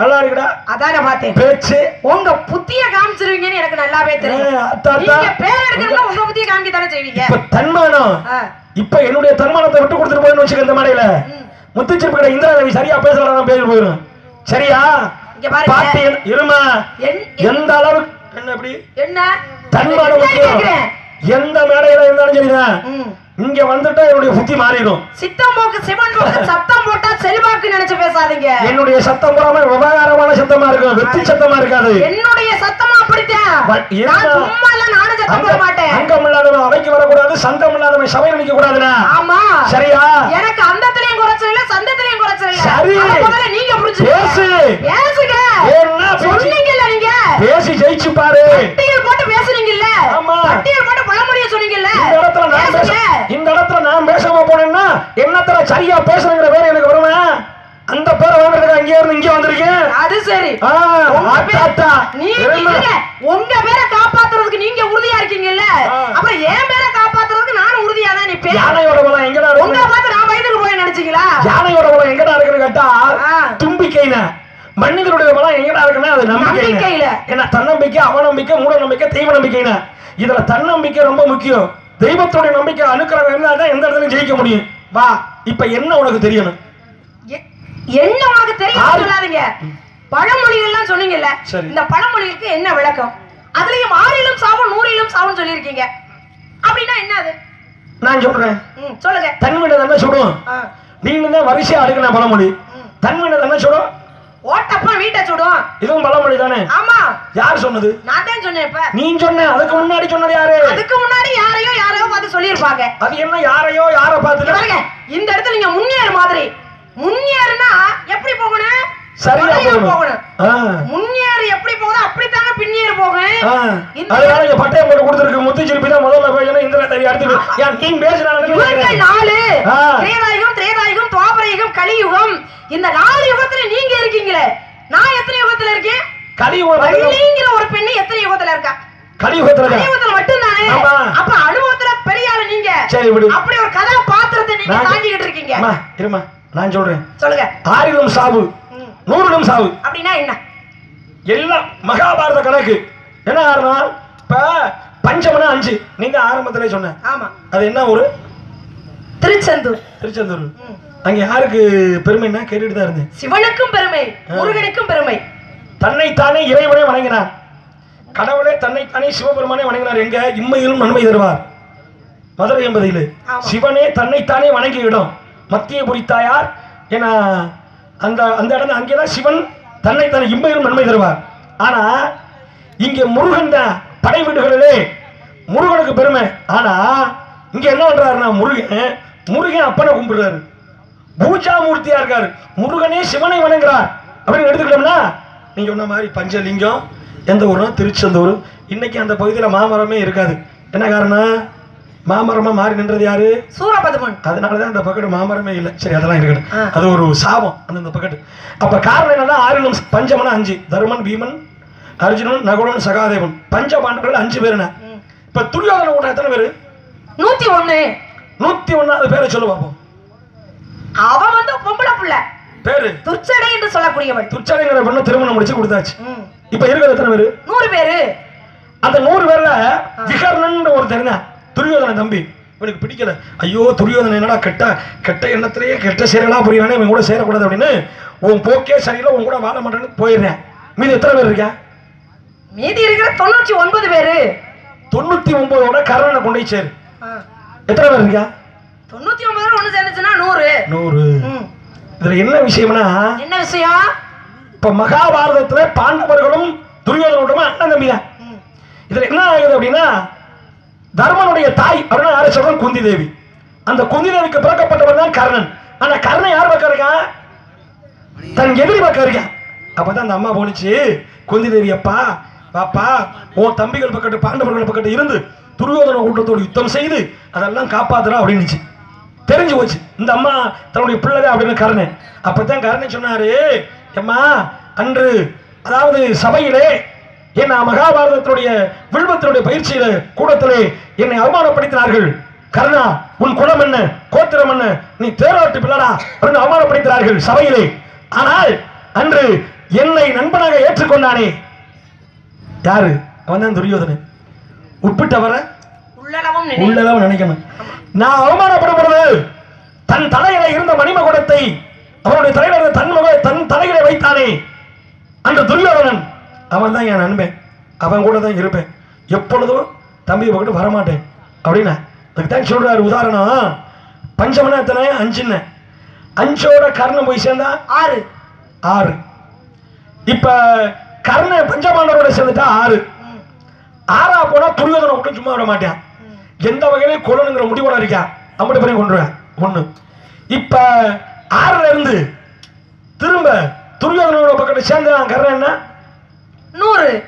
நல்லா இருக்குடா? அதானே பார்த்தேன். பேச்சு. உங்க புத்திய காமிச்சிருவீங்கன்னு எனக்கு நல்லாவே தெரியும். பேர் எடுக்கணும்னா உங்க புத்திய காமிக்க தானே செய்வீங்க? தன்மானம். இப்ப என்னுடைய தன்மானத்தை விட்டு கொடுத்துட்டு போயின்னு வச்சுக்க இந்த மாடையில. முத்துச்சிருப்பு கடை இந்திரா தேவி சரியா பேசலாம் பேசி போயிடும் சரியா. பாட்டு இருமா. எந்த அளவுக்கு என்ன எப்படி என்ன? தன்மானம் எந்த மேடையில இருந்தாலும் சரிதான். இங்க வந்துட்டா என்னுடைய புத்தி மாறிடும். சித்தம் போக்கு சிவன் போக்கு சத்தம் போட்டா செல்வாக்கு நினைச்சு பேசாதீங்க. என்னுடைய சத்தம் போடாம விவகாரமான சத்தமா இருக்கும் வெற்றி சத்தமா இருக்காது. என்னுடைய சத்தமா அங்கம் இல்லாதவன் அவைக்கு வரக்கூடாது சங்கம் இல்லாதவன் சபையில் நிக்க கூடாதுண்ணா ஆமா. சரியா? எனக்கு அந்தத்திலையும் குறைச்சல் இல்ல சந்தத்திலையும் குறைச்சல் இல்ல சரி. நீங்க புரிஞ்சுங்க பேசு. பேசுங்க. என்ன? சொன்னீங்கல்ல நீங்க. பேசி ஜெயிச்சு பாரு. பட்டியல் போட்டு பேசுனீங்கல்ல. ஆமா. பட்டியல் போட்டு பழமொழிய சொன்னீங்கல்ல. இந்த இடத்துல நான் பேச இந்த இடத்துல நான் பேசாம போனேன்னா என்னத்துல சரியா பேசுறங்கிற பேர் எனக்கு அந்த பேரை வாங்குறதுக்கு அங்கே இருந்து இங்கே வந்திருக்கேன். அது சரி. ஆ, உங்க பேர்-. உங்க காப்பாத்துறதுக்கு நீங்க உறுதியா இருக்கீங்கல்ல. அப்புறம் என் பேரை காப்பாத்துறதுக்கு நானும் உறுதியா தான் நிப்பேன். யானையோட பலம் எங்கடா இருக்கு? பார்த்து நான் வயதுக்கு போய் நினைச்சீங்களா? யானையோட பலம் எங்கடா இருக்குன்னு கேட்டா. தும்பிக்கைன மனிதனுடைய பலம் எங்கடா இருக்குன்னா அது நம்பிக்கையில. என்ன தன்னம்பிக்கை அவநம்பிக்கை மூட நம்பிக்கை தெய்வ நம்பிக்கைன இதுல தன்னம்பிக்கை ரொம்ப முக்கியம். தெய்வத்துடைய நம்பிக்கை அனுக்கிரகம் இருந்தா எந்த இடத்துலயும் ஜெயிக்க முடியும். வா இப்ப என்ன உனக்கு தெரியணும்? என்ன உனக்கு தெரியும். சொல்லாதீங்க. பழமொழிகள்லாம் சொன்னீங்கல்ல. இந்த பழமொழிகளுக்கு என்ன விளக்கம்? அதுலயும் ஆறிலும் சாவும் நூறிலும் சாவும் சொல்லியிருக்கீங்க. அப்படின்னா என்ன அது? நான் சொல்றேன். சொல்லுங்க. தன்வினை தானே சுடும். நீங்க தான் வரிசையா அடுக்கின பழமொழி. ம். தன்வினை தானே சுடும். ஓட்டப்பா வீட்டை சுடும். இதுவும் பழமொழி தானே ஆமா. யார் சொன்னது? நான் தான் சொன்னேன் இப்ப. நீ சொன்ன அதுக்கு முன்னாடி சொன்னது யாரு? அதுக்கு முன்னாடி யாரையோ யாரையோ பார்த்து சொல்லியிருப்பாங்க. அது என்ன யாரையோ யார பாருங்க. இந்த இடத்துல நீங்க முன்னேறு மாதிரி. முன்னேறுனா எப்படி போகணும்? சரியா போகணும். போகணும். முன்னேறு எப்படி போகுதோ அப்படித்தாங்க பின்னேறு போகும். இந்த அதனால இங்க பட்டயம் போட்டு கொடுத்துருக்கு. முத்துச்சிருப்பி தான் முதல்ல பேசணும் இந்திரா தேவி அடுத்து பேசினாலும் யுகங்கள் நாலு. திரேதாயுகம் திரேதாயுகம் துவாபரயுகம் கலியுகம். இந்த நாலு யுகத்துல நீங்க இருக்கீங்களே. நான் எத்தனை யுகத்துல இருக்கேன்? கலியுகம் வள்ளிங்கிற ஒரு பெண்ணு எத்தனை யுகத்துல இருக்கா? கலியுகத்துல கலியுகத்துல மட்டும்தானே? ஆமா. அப்ப அனுபவத்துல பெரிய ஆளு நீங்க. அப்படி ஒரு கதாபாத்திரத்தை நீங்க தாங்கிக்கிட்டு இருக்கீங்க. இருமா. நான் சொல்றேன். சொல்லுங்க. ஆறிலும் சாவு. நூறிலும் சாவு. அப்படின்னா என்ன? எல்லாம் மகாபாரத கணக்கு. என்ன காரணம்? இப்ப பஞ்சமனா அஞ்சு. நீங்க ஆரம்பத்திலே சொன்ன. ஆமா. அது என்ன ஊரு? திருச்செந்தூர். திருச்செந்தூர். அங்க யாருக்கு பெருமைன்னா கேட்டுட்டு தான் இருந்தேன். சிவனுக்கும் பெருமை. முருகனுக்கும் பெருமை. தன்னைத்தானே இறைவனே வணங்கினார். கடவுளே தன்னைத்தானே சிவபெருமானே வணங்கினார். எங்க? இம்மையிலும் நன்மை தருவார். மதுரை என்பதில் ஆமா. சிவனே தன்னைத்தானே வணங்கிய மத்திய குறித்தாயார் ஏன்னா அந்த அந்த இடம் அங்கேதான் சிவன் தன்னை தன்னை இம்பையிலும் நன்மை தருவார். ஆனா இங்கே முருகன் தான் படை வீடுகளிலே முருகனுக்கு பெருமை. ஆனா இங்க என்ன பண்றாருன்னா முருகன் முருகன் அப்பனை கும்பிடுறாரு. பூஜா மூர்த்தியா இருக்காரு. முருகனே சிவனை வணங்குறார். அப்படின்னு எடுத்துக்கிட்டோம்னா நீங்க சொன்ன மாதிரி பஞ்சலிங்கம் எந்த ஊர்னா திருச்செந்தூர். இன்னைக்கு அந்த பகுதியில் மாமரமே இருக்காது. என்ன காரணம்? மாமரமா மாறி நின்றது யாரு? சூரபதுமன். அதனாலதான் அந்த பக்கெட் மாமரமே இல்லை. சரி அதெல்லாம் இருக்கட்டும். அது ஒரு சாபம் அந்த பக்கெட். அப்ப காரணம் என்னன்னா ஆறிலும் பஞ்சமனா அஞ்சு. தருமன் பீமன் அர்ஜுனன் நகுலன் சகாதேவன். பஞ்ச பாண்டவர்கள் அஞ்சு பேருன. இப்ப துரியோதன கூட்டம் எத்தனை பேரு? நூத்தி ஒண்ணு. நூத்தி ஒன்னாவது பேரை சொல்லு பார்ப்போம் அவன் வந்து பொம்பளை புள்ள. பேரு? துர்ச்சடை என்று சொல்லக்கூடியவள். துச்சடைங்கிற பொண்ணு திருமணம் முடிச்சு கொடுத்தாச்சு. இப்ப இருக்கிறது எத்தனை பேரு? நூறு பேரு. அந்த நூறு பேர்ல விகர்ணன் ஒரு தெரிஞ்ச துரியோதன தம்பி இவனுக்கு பிடிக்கல. ஐயோ துரியோதன என்னடா கெட்ட கெட்ட எண்ணத்திலேயே கெட்ட செயலா புரியானே இவன் கூட சேரக்கூடாது அப்படின்னு. உன் போக்கே சரியில்லை உன் கூட வாழ மாட்டேன்னு போயிடுறேன். மீதி எத்தனை பேர் இருக்கா? மீதி இருக்கிற தொண்ணூற்றி ஒன்பது பேரு. தொண்ணூத்தி ஒன்பதோட கர்ணனை கொண்டு போய் சேரு. எத்தனை பேர் இருக்கா? தொண்ணூத்தி ஒன்பது ஒண்ணு சேர்ந்துச்சுன்னா நூறு. நூறு. இதுல என்ன விஷயம்னா என்ன விஷயம்? இப்ப மகாபாரதத்துல பாண்டவர்களும் துரியோதனோடமா அண்ணன் தம்பி தான். இதுல என்ன ஆகுது அப்படின்னா தர்மனுடைய தாய் அப்படின்னா யாரை சொல்றோம் குந்தி தேவி அந்த குந்தி தேவிக்கு பிறக்கப்பட்டவர் தான் கர்ணன். ஆனா கர்ணன் யார் பக்கம் இருக்கான் தன் எதிரி பக்கம் இருக்கான் அப்பதான் அந்த அம்மா போனிச்சு குந்தி தேவி அப்பா பாப்பா உன் தம்பிகள் பக்கத்து பாண்டவர்கள் பக்கத்து இருந்து துரியோதன கூட்டத்தோடு யுத்தம் செய்து அதெல்லாம் காப்பாத்துறா அப்படின்னுச்சு. தெரிஞ்சு போச்சு. இந்த அம்மா தன்னுடைய பிள்ளைதான் அப்படின்னு கர்ணன். அப்பதான் கர்ணன் சொன்னாரு எம்மா அன்று அதாவது சபையிலே என் மகாபாரதத்தினுடைய வில்வத்தினுடைய பயிற்சியில கூடத்திலே என்னை அவமானப்படுத்தினார்கள். கர்ணா உன் குலம் என்ன? கோத்திரம் என்ன? நீ தேரோட்டு பிள்ளடா அப்படின்னு அவமானப்படுத்தினார்கள் சபையிலே. ஆனால் அன்று என்னை நண்பனாக ஏற்றுக்கொண்டானே. யாரு? அவன் தான் துரியோதனன். உட்பிட்டவரை? உள்ளளவும் நினை உள்ளளவு நினைக்கணும். நான் அவமானப்படும் பொழுது தன் தலையில இருந்த மணிமகுடத்தை அவனுடைய தலையில இருந்த தன் முக தன் தலையில வைத்தானே. அந்த துரியோதனன் அவன் தான் என் நண்பன். அவன் கூட தான் இருப்பேன். எப்பொழுதும் தம்பியை பக்கத்து வரமாட்டேன். அப்படின்னா அதுக்கு தான் சொல்றாரு உதாரணம். பஞ்சமனா எத்தனை? அஞ்சுன்னு. அஞ்சோட கர்ணம் போய் சேர்ந்தா? ஆறு. ஆறு. இப்ப கர்ண பஞ்சபாண்டவரோட சேர்ந்துட்டா ஆறு. ஆறா போனா துரியோதனை விட்டு சும்மா விட மாட்டான். எந்த வகையிலையும் கொல்லணுங்கிற முடிவோட இருக்கான் அப்படி பண்ணி கொண்டுருவேன் ஒண்ணு. இப்ப ஆறுல இருந்து திரும்ப துரியோதனோட பக்கத்துல சேர்ந்தான் கர்ணன் என்ன? நூறு.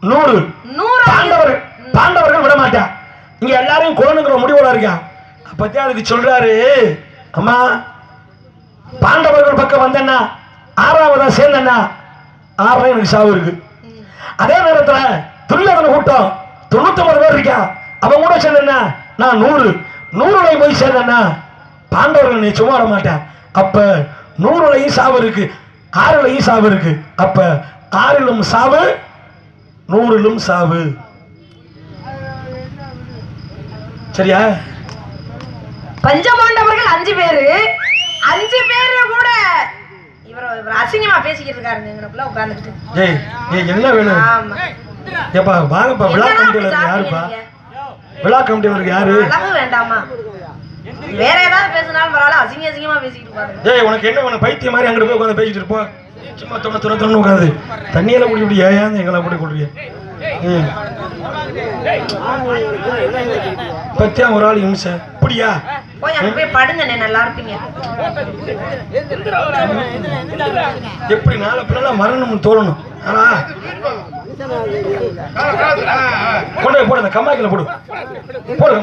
நூறு. நூறு. பாண்டவர் பாண்டவர்கள் விட மாட்டான் இங்க எல்லாரையும் கொல்லணுங்கிற முடிவோட இருக்கான் அப்பதான் அதுக்கு சொல்றாரு அம்மா பாண்டவர்கள் பக்கம் வந்தேன்னா ஆறாவதா சேர்ந்தேன்னா ஆறுல எனக்கு சாவு இருக்கு. அதே நேரத்தில் துரியோதன கூட்டம் தொண்ணூத்தி ஒன்பது பேர் இருக்கான் அவன் கூட சேர்ந்தேன்னா நான் நூறு. நூறுலை போய் சேர்ந்தேன்னா பாண்டவர்கள் நீ சும்மா வர மாட்டேன் அப்ப நூறுலையும் சாவு இருக்கு ஆறுலையும் சாவு இருக்கு. அப்ப ஆறிலும் சாவு நூறிலும் சாவு. சரியா பஞ்சமாண்டவர்கள் அஞ்சு பேரு அஞ்சு பேரு கூட இவர் இவர் அசிங்கமா பேசிக்கிட்டு இருக்காருங்க இவனுக்குள்ள உட்கார்ந்துட்டு ஏய் ஏய் என்ன வேணும் ஆமா ஏப்பா வாங்கப்பா விழா இருக்கு யாருப்பா? விழா கமிட்டியில் இருக்கு யாரு அளவு வேண்டாமா வேற ஏதாவது பேசினாலும் பரவாயில்ல அசிங்க அசிங்கமா பேசிக்கிட்டு ஏய் உனக்கு என்ன உனக்கு பைத்தியம் மாதிரி அங்கிட்டு போய் உட்காந்து பேசிட்டு இருப்போம் சும்மா துணை துணை துணை உட்காந்து தண்ணியில குடி குடி ஏன் எங்களை போட்டு கொடுறீங்க பத்தியா ஒரு ஆள் இம்சை இப்படியா போய் அங்க போய் படுங்கண்ணே நல்லா இருப்பீங்க. எப்படி நாளை பிள்ளை மரணம் தோணணும். ஆனா கொண்டு போடு அந்த கம்மாய்க்கில் போடு. போடு.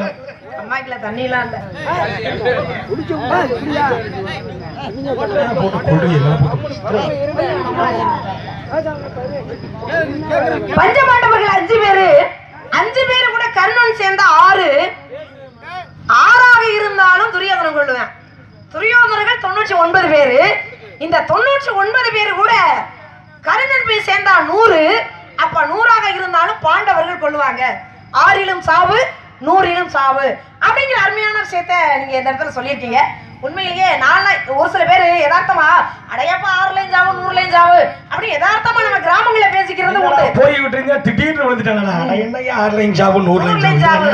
அம்மாக்கில தண்ணி எல்லாம் இல்ல. போட்டு கொண்டு எல்லாம் போட்டு. பஞ்சமாண்டவர்கள் அஞ்சு பேரு. அஞ்சு பேரு கூட கர்ணன் சேர்ந்த ஆறு. ஆறாக இருந்தாலும் துரியோதனன் கொள்ளுவேன். துரியோதனர்கள் தொண்ணூற்றி ஒன்பது பேரு. இந்த தொண்ணூற்றி ஒன்பது பேரு கூட கருணன் போய் சேர்ந்தா நூறு. அப்ப நூறாக இருந்தாலும் பாண்டவர்கள் கொள்ளுவாங்க. ஆறிலும் சாவு நூறிலும் சாவு. அப்படிங்கிற அருமையான விஷயத்த நீங்க இந்த இடத்துல சொல்லியிருக்கீங்க. உண்மையிலேயே நான் ஒரு சில பேர் யதார்த்தமா அடையப்பா ஆறுலையும் சாவு நூறுலையும் சாவு அப்படி யதார்த்தமா நம்ம கிராமங்களை பேசிக்கிறது உண்டு. போய் விட்டுருங்க திடீர்னு விழுந்துட்டாங்களா என்னையா ஆறுலையும் சாவு நூறுலையும்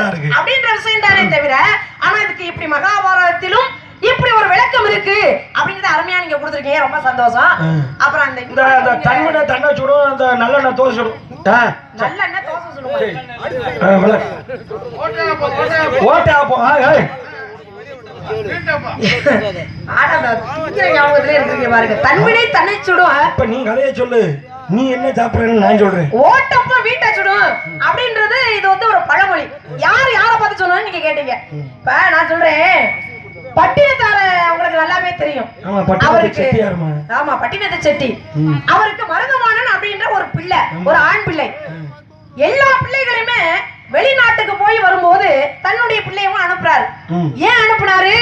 இருக்கு? அப்படின்ற விஷயம் தானே தவிர ஆனா இதுக்கு இப்படி மகாபாரதத்திலும் இப்படி ஒரு விளக்கம் இருக்கு அப்படிங்கறத அருமையா நீங்க கொடுத்துருக்கீங்க ரொம்ப சந்தோஷம். அப்புறம் அந்த இந்த தண்ணின தண்ணை சுடும் அந்த நல்லெண்ணெய் தோசை சுடும். ஆ, நல்ல என்ன தோசை சொல்லுவாங்க ஆ, விள. ஓட்டை ஆப்போ பாருங்க தன்வினை தன்னை சுடும் இப்ப நீ கதையை சொல்லு. நீ என்ன சாப்பிடுறேன்னு நான் சொல்றேன். ஓட்டப்ப வீட்டை சுடும் அப்படின்றது இது வந்து ஒரு பழமொழி. யார் யாரை பார்த்து சொன்னாலும் நீங்க கேட்டீங்க. இப்ப நான் சொல்றேன். பட்டினத்தார உங்களுக்கு நல்லாவே தெரியும். அவருக்கு ஆமா பட்டினத்து செட்டி. அவருக்கு மருதமானன் அப்படின்ற ஒரு பிள்ளை ஒரு ஆண் பிள்ளை. எல்லா பிள்ளைகளையுமே வெளிநாட்டுக்கு போய் வரும்போது தன்னுடைய பிள்ளையவும் அனுப்புறாரு. ஏன் அனுப்புனாரு?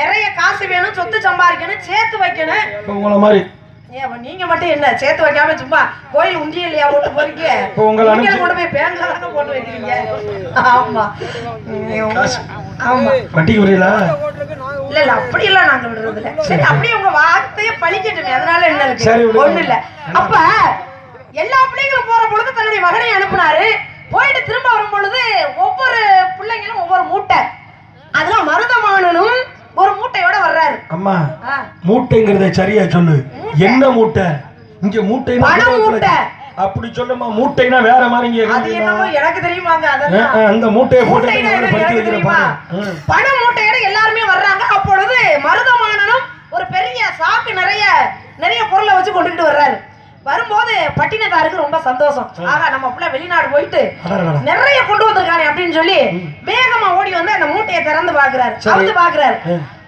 நிறைய காசு வேணும் சொத்து சம்பாதிக்கணும் சேர்த்து வைக்கணும். இப்போ உங்களை மாதிரி. ஏன் அப்ப நீங்க மட்டும் என்ன? சேர்த்து வைக்காம சும்மா கோயில் உண்டியல்லையா போட்டு போறீங்க? உங்களை கொண்டு போய் பேங்க்ல தானே போட்டு வைக்கிறீங்க? ஆமா. வட்டிக்கு வரீங்களா இல்ல இல்ல அப்படி எல்லாம் நாங்க விடுறது இல்ல சரி அப்படியே உங்க வார்த்தையை பழிக்கட்டுமே. அதனால என்ன இருக்கு. ஒண்ணு இல்ல. அப்ப எல்லா பிள்ளைங்களும் போற பொழுது தன்னுடைய மகனை அனுப்புனாரு. போயிட்டு திரும்ப வரும் பொழுது ஒவ்வொரு பிள்ளைங்களும் ஒவ்வொரு மூட்டை அதுல மருதமானனும் ஒரு மூட்டையோட வர்றாரு அம்மா. மூட்டைங்கிறத சரியா சொல்லு. என்ன மூட்டை? இங்க மூட்டை. அப்படி சொல்லுமா மூட்டைனா வேற மாதிரி எனக்கு தெரியுமாங்க ஆ, அந்த மூட்டையை போட்டு தெரியுமா. பண மூட்டையோட எல்லாருமே வர்றாங்க. அப்பொழுது மருதமானனும் ஒரு பெரிய சாக்கு நிறைய நிறைய பொருளை வச்சு கொண்டுகிட்டு வர்றாரு. வரும்போது பட்டினத்தாருக்கு ரொம்ப சந்தோஷம். ஆகா நம்ம புள்ள வெளிநாடு போயிட்டு. நிறைய கொண்டு வந்திருக்கானே அப்படின்னு சொல்லி வேகமா ஓடி வந்து அந்த மூட்டையை திறந்து பாக்குறாரு. வந்து பாக்குறாரு.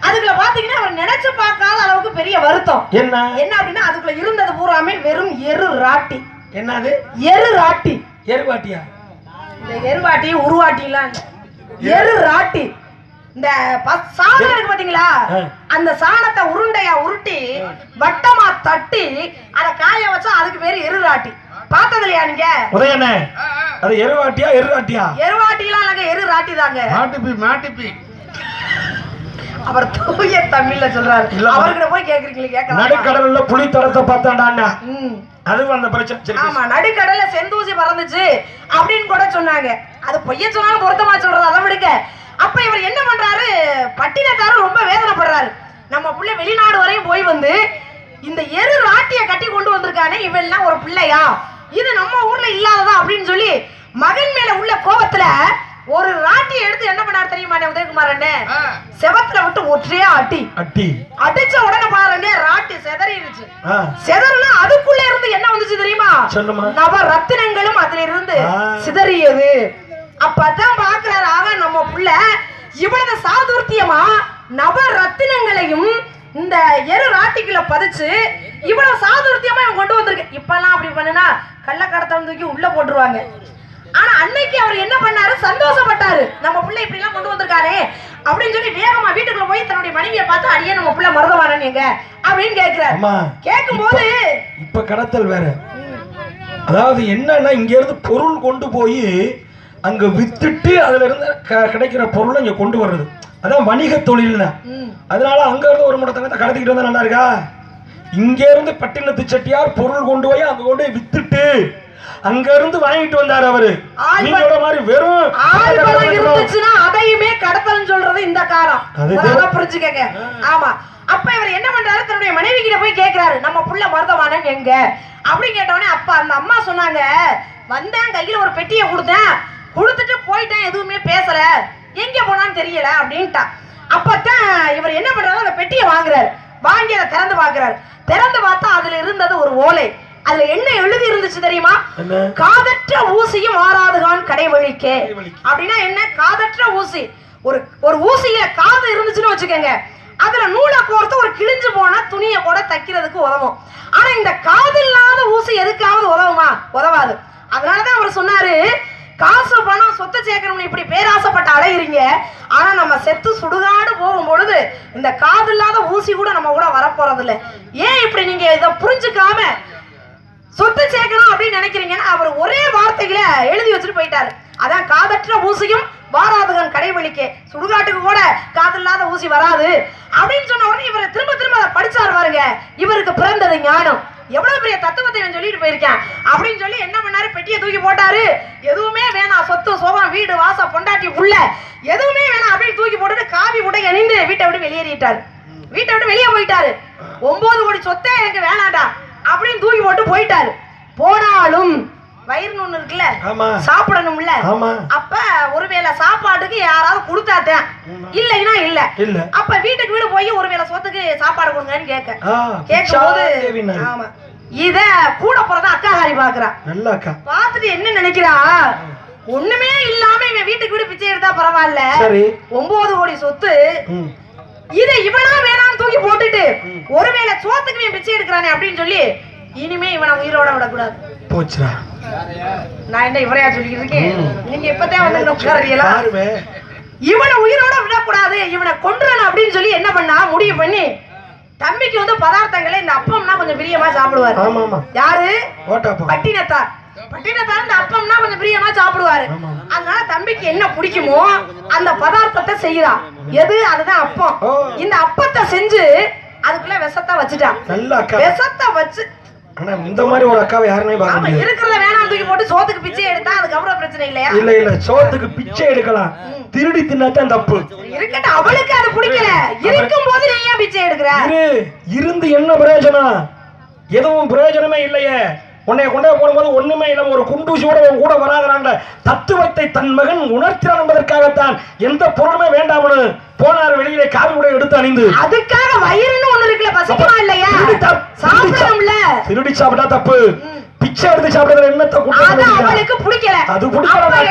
அதுக்குள்ள பாத்தீங்கன்னா அவர் நினைச்சு பார்க்காத அளவுக்கு பெரிய வருத்தம். என்ன? என்ன அப்படின்னா அதுக்குள்ள இருந்தது பூராமே வெறும் எரு ராட்டி. என்னது? எரு ராட்டி. எருவாட்டியா? இந்த எருவாட்டி உருவாட்டிலாம். எரு ராட்டி. இந்த சாணம் இருக்கு பாத்தீங்களா. அந்த சாணத்தை உருண்டையா உருட்டி வட்டமா தட்டி அத காய வச்சா அதுக்கு பேரு எரு ராட்டி. பார்த்தது இல்லையா நீங்க? உதயண்ணே அது எருவாட்டியா எருவாட்டியா எருவாட்டிலாம் இல்லைங்க எரு ராட்டி தாங்க மாட்டிப்பி மாட்டிப்பி. அவர் தூய தமிழ்ல சொல்றாரு. அவர்கிட்ட போய் கேக்குறீங்களே கேட்கலாம்? நடுக்கடல்ல புலி தரத்தை பார்த்தாண்டாண்ணா. ம். அதுவும் அந்த பிரச்சனை. ஆமா நடுக்கடல்ல செந்தூசி பறந்துச்சு அப்படின்னு கூட சொன்னாங்க. அது பொய்ய சொன்னாலும் பொருத்தமா சொல்றது அதை விடுங்க. அப்ப இவர் என்ன பண்றாரு? பட்டினத்தாரும் ரொம்ப வேதனைப்படுறாரு. நம்ம புள்ள வெளிநாடு வரையும் போய் வந்து இந்த எரு ராட்டிய கட்டி கொண்டு வந்திருக்கானே இவெல்லாம் ஒரு பிள்ளையா? இது நம்ம ஊர்ல இல்லாததா அப்படின்னு சொல்லி மகன் மேல உள்ள கோபத்துல ஒரு ராட்டியை எடுத்து என்ன பண்ணாரு தெரியுமா உதயகுமார் அண்ணன். செவத்துல விட்டு ஒற்றையா அட்டி அட்டி. அடிச்ச உடனே பாருங்க ராட்டி செதறிடுச்சு. ஆ. செதறுனா அதுக்குள்ள இருந்து என்ன வந்துச்சு தெரியுமா? சொல்லுமா. நவ ரத்தினங்களும் அதுல இருந்து. சிதறியது. அப்பதான் பாக்குறாரு ஆக நம்ம புள்ள இவ்வளவு சாதுர்த்தியமா? நவ ரத்தினங்களையும் இந்த எரு ராட்டிக்குள்ள பதிச்சு இவ்வளவு சாதுர்த்தியமா இவன் கொண்டு வந்திருக்கு. இப்பெல்லாம் அப்படி பண்ணுனா கள்ளக்கடத்தம் தூக்கி உள்ள போட்டுருவாங்க. ஆனா அன்னைக்கு அவர் என்ன பண்ணாரு? சந்தோஷப்பட்டாரு. நம்ம பிள்ளை இப்படி எல்லாம் கொண்டு வந்திருக்காரே. அப்படின்னு சொல்லி வேகமா வீட்டுக்குள்ள போய் தன்னுடைய மனைவியை பார்த்து அடியே நம்ம பிள்ளை மருதவானன் எங்க அப்படின்னு கேக்குறாரு. அம்மா கேட்கும் போது இப்ப கடத்தல் வேற. அதாவது என்னன்னா இங்க இருந்து பொருள் கொண்டு போய் அங்க வித்துட்டு அதுல இருந்து கிடைக்கிற பொருளை இங்க கொண்டு வர்றது. அதான் வணிக தொழில்னா. அதனால அங்க இருந்து ஒரு முடத்தங்கத்தை கடத்திக்கிட்டு வந்தா நல்லா இருக்கா? இங்க இருந்து பட்டினத்து செட்டியார் பொருள் கொண்டு போய் அங்க கொண்டு போய் வித்துட்டு அங்க இருந்து வாங்கிட்டு வந்தாரு அவரு. நீங்களோட மாதிரி வெறும் ஆழ்வலம் இருந்துச்சுன்னா அதையுமே கடத்தல்னு சொல்றது இந்த காலம். அது நல்லா புரிஞ்சுக்கங்க. ஆமா. அப்ப இவர் என்ன பண்றாரு? தன்னுடைய மனைவி கிட்ட போய் கேக்குறாரு நம்ம புள்ள மருதவானன் எங்க? அப்படி கேட்டவொடனே அப்ப அந்த அம்மா சொன்னாங்க வந்தேன் கையில ஒரு பெட்டியை கொடுத்தேன். கொடுத்துட்டு போயிட்டேன் எதுவுமே பேசல. எங்க போனான்னு தெரியல அப்படின்ட்டா. அப்பதான் இவர் என்ன பண்றாரு? அந்த பெட்டியை வாங்குறாரு. வாங்கி அதை திறந்து பாக்குறாரு திறந்து பார்த்தா அதுல இருந்தது ஒரு ஓலை. அதுல என்ன எழுதி இருந்துச்சு தெரியுமா? காதற்ற ஊசியும் கடைவழிக்கே. கடைவழிக்கு. அப்படின்னா என்ன? காதற்ற ஊசி. ஒரு ஒரு ஊசியில காது இருந்துச்சுன்னு வச்சுக்கோங்க. அதுல நூலை கோர்த்து ஒரு கிழிஞ்சு போன துணியை கூட தைக்கிறதுக்கு உதவும். ஆனா இந்த காது இல்லாத ஊசி எதுக்காவது உதவுமா? உதவாது. அதனாலதான் அவர் சொன்னாரு காசு பணம் சொத்து சேர்க்கணும்னு இப்படி பேராசைப்பட்டு அலையிறீங்க. ஆனா நம்ம செத்து சுடுகாடு போகும் பொழுது இந்த காது இல்லாத ஊசி கூட நம்ம கூட வரப்போறது இல்ல ஏன் இப்படி நீங்க இதை புரிஞ்சுக்காம சொத்து சேர்க்கணும் அப்படின்னு நினைக்கிறீங்கன்னா அவர் ஒரே வார்த்தையில எழுதி வச்சுட்டு போயிட்டாரு. அதான் காதற்ற ஊசியும் வாராதகன் கடைவெளிக்கே. சுடுகாட்டுக்கு கூட காதில்லாத ஊசி வராது. அப்படின்னு சொன்ன உடனே இவரை திரும்ப திரும்ப அதை படிச்சாரு பாருங்க. இவருக்கு பிறந்தது ஞானம். எவ்வளவு பெரிய தத்துவத்தை நான் சொல்லிட்டு போயிருக்கேன். அப்படின்னு சொல்லி என்ன பண்ணாரு? பெட்டியை தூக்கி போட்டாரு. எதுவுமே வேணாம். சொத்து சோகம் வீடு வாசம் பொண்டாட்டி உள்ள. எதுவுமே வேணாம் அப்படின்னு தூக்கி போட்டுட்டு காவி உடை அணிந்து வீட்டை விட்டு வெளியேறிட்டாரு. வீட்டை விட்டு வெளியே போயிட்டாரு. ஒன்பது கோடி சொத்தே எனக்கு வேணாண்டா அப்படின்னு தூக்கி போட்டு போயிட்டாரு. போனாலும் வயிறுன்னு ஒண்ணு இருக்குல்ல சாப்பிடணும்ல. அப்ப ஒருவேளை சாப்பாட்டுக்கு யாராவது கொடுத்தாத்தேன். இல்லைன்னா இல்ல. இல்ல. அப்ப வீட்டுக்கு வீடு போய் ஒருவேளை சொத்துக்கு சாப்பாடு கொடுங்கன்னு கேட்க கேட்கும் போது ஆமா. இத கூட போறத அக்காகாரி பாக்குறா. நல்ல அக்கா. பார்த்துட்டு என்ன நினைக்கிறா? ஒண்ணுமே இல்லாம இவன் வீட்டுக்கு வீடு பிச்சை எடுத்தா பரவாயில்ல. ஒன்பது கோடி சொத்து. இதை இவனா வேணாம்னு தூக்கி போட்டுட்டு ஒருவேளை சோத்துக்கு இவன் பிச்சை எடுக்கிறானே அப்படின்னு சொல்லி இனிமே இவனை உயிரோட விடக்கூடாது. போச்சுடா. நான் என்ன இவரையா சொல்லிட்டு இருக்கேன்? நீங்க இப்பதான் வந்து உட்காரீங்களா இவனை உயிரோட விடக்கூடாது இவனை கொண்டுறணும் அப்படின்னு சொல்லி என்ன பண்ணா முடிவு பண்ணி தம்பிக்கு வந்து பதார்த்தங்களை இந்த அப்பம்னா கொஞ்சம் பிரியமா சாப்பிடுவாரு. யாரு? பட்டினத்தார். பட்டினத்தார் இந்த அப்பம்னா கொஞ்சம் பிரியமா சாப்பிடுவாரு. அதனால தம்பிக்கு என்ன பிடிக்குமோ அந்த பதார்த்தத்தை செய்யறான் எது? அதுதான் அப்பம். இந்த அப்பத்தை செஞ்சு அதுக்குள்ள விஷத்தை வச்சுட்டான் விஷத்தை வச்சு ஆனா இந்த மாதிரி ஒரு அக்காவை யாருமே பார்க்க ஆமா முடியாது. இருக்கிறத வேணாம் தூக்கி போட்டு சோத்துக்கு பிச்சை எடுத்தா அதுக்கு அவ்வளவு பிரச்சனை இல்லையா? இல்ல இல்ல சோத்துக்கு பிச்சை எடுக்கலாம். திருடி தின்னாதான் தப்பு. இருக்கட்டும் அவளுக்கு அது பிடிக்கல. இருக்கும் போது நீ ஏன் பிச்சை எடுக்கிற? இரு இருந்து என்ன பிரயோஜனம்? எதுவும் பிரயோஜனமே இல்லையே. உன்னை கொண்டே போடும்போது ஒண்ணுமே இல்லாம ஒரு குண்டூசியோட உன் கூட வராதனாங்க தத்துவத்தை தன் மகன் உணர்த்தினான் என்பதற்காகத்தான் எந்த பொருளுமே வேண்டாம்னு போனார் வெளியிலே காவி உடை எடுத்து அணிந்து. அதுக்காக வயிறுன்னு ஒண்ணு இருக்குல்ல பசிக்குமா இல்லையா? சாப்பிடணும்ல. திருடி சாப்பிட்டா தப்பு. பிச்சை எடுத்து சாப்பிடுறது என்னத்தை அவளுக்கு பிடிக்கல. அது பிடிக்கல